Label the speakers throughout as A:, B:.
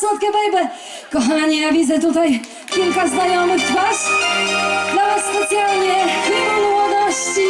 A: słodkie baby. Kochanie, ja widzę tutaj kilka znajomych twarz. Dla was specjalnie hymn młodości.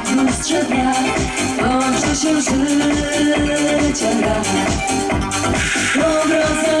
A: tu strzebia, łączy się życie gra. Po drodze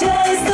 A: Just